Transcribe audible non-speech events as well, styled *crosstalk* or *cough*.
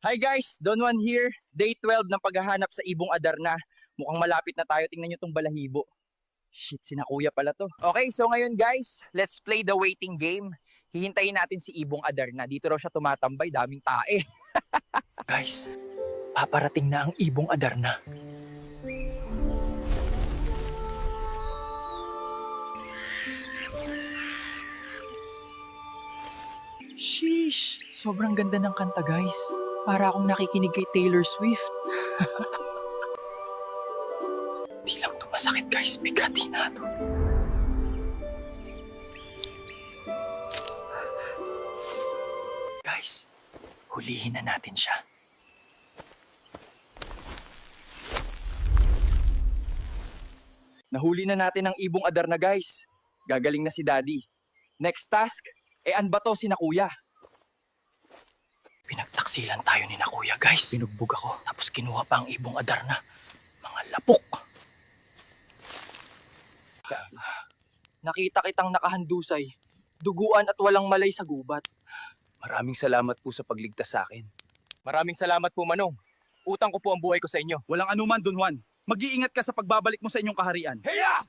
Hi guys, Don Juan here. Day 12 ng paghahanap sa Ibong Adarna. Mukhang malapit na tayo. Tingnan nyo tong balahibo. Shit, sina kuya pala to. Okay, so ngayon guys, let's play the waiting game. Hihintayin natin si Ibong Adarna. Dito raw siya tumatambay, daming tae. *laughs* guys, paparating na ang Ibong Adarna. Sheesh, sobrang ganda ng kanta guys. Para akong nakikinig kay Taylor Swift. *laughs* Di lang to masakit guys, bigati na to. Guys, hulihin na natin siya. Nahuli na natin ang ibong adar na guys. Gagaling na si Daddy. Next task, eh an ba to si na kuya? Pinagtaksilan tayo ni na kuya guys. Pinugbog ako. Tapos kinuha pa ang ibong adar na. Mga lapok. Nakita kitang nakahandusay. Duguan at walang malay sa gubat. Maraming salamat po sa pagligtas sa akin. Maraming salamat po Manong. Utang ko po ang buhay ko sa inyo. Walang anuman, Don Juan. Mag-iingat ka sa pagbabalik mo sa inyong kaharian. Heya!